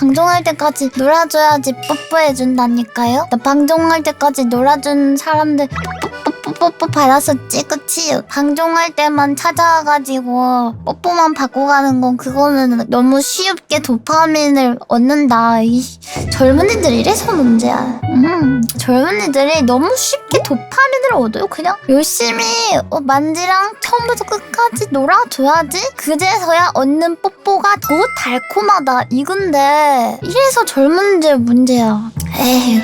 방종할 때까지 놀아줘야지 뽀뽀해준다니까요. 나 방종할 때까지 놀아준 사람들 뽀뽀 뽀뽀 받았었지 그치? 방종할 때만 찾아와가지고 뽀뽀만 받고 가는 건 그거는 너무 쉽게 도파민을 얻는다 이 젊은이들 이래서 문제야 음, 젊은이들이 너무 쉽게 도파민을 얻어요 그냥 열심히 어, 만지랑 처음부터 끝까지 놀아줘야지 그제서야 얻는 뽀뽀가 더 달콤하다 이건데 이래서 젊은이들 문제야 에휴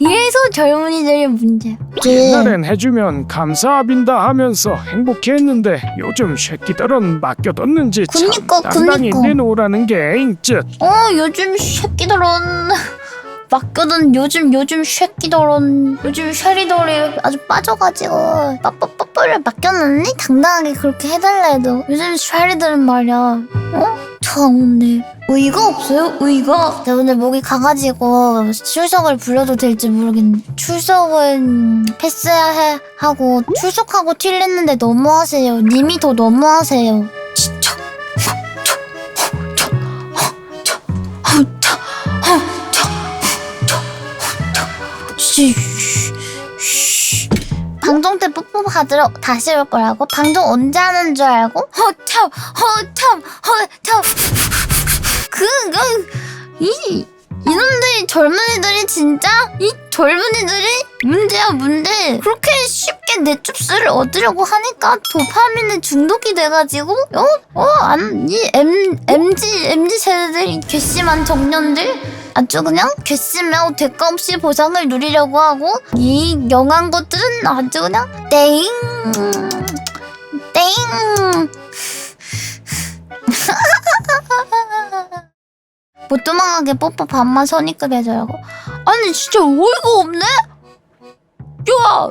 이래서 젊은이들이 문제야 옛날엔 해주면 감사합니다 하면서 행복해했는데 요즘 새끼들은 맡겨뒀는지 참 그니까, 당당히 그니까. 내놓으라는 게 잉쯧 어 요즘 새끼들은 맡겨둔 요즘 요즘 새끼들은 요즘 쉐리들이 아주 빠져가지고 빠빠빠빠를 맡겨놨니? 당당하게 그렇게 해달라 해도 요즘 쉐리들은 말이야 어? 참네 의의가 없어요 의의가 제가 오늘 목이 가가지고 출석을 불러도 될지 모르겠네 출석은 패스하고 출석하고 틸렸는데 너무하세요 님이 더 너무하세요 진짜 쉬, 쉬. 방송 때 뽀뽀 받으러 다시 올 거라고? 방송 언제 하는 줄 알고? 허참, 허참, 허참. 그, 그, 이, 이놈들이 젊은 이들이 진짜? 이 젊은 이들이 문제야, 문제. 그렇게 쉽게 내 춥스를 얻으려고 하니까 도파민에 중독이 돼가지고, 어? 어? 안, 이 M, MG, MG 세대들 이 괘씸한 청년들? 아주 그냥 괘씸하고 대가 없이 보상을 누리려고 하고 이 영한 것들은 아주 그냥 땡 땡. 못 도망가게 뽀뽀 반만 선입금 해줘라고 아니 진짜 어이가 없네 야!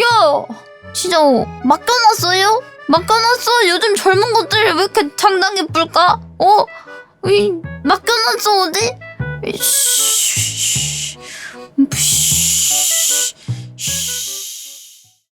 야! 진짜 맡겨놨어요? 맡겨놨어 요즘 젊은 것들이 왜 이렇게 장당 예쁠까? 어? 이 맡겨놨어 어디? Shh.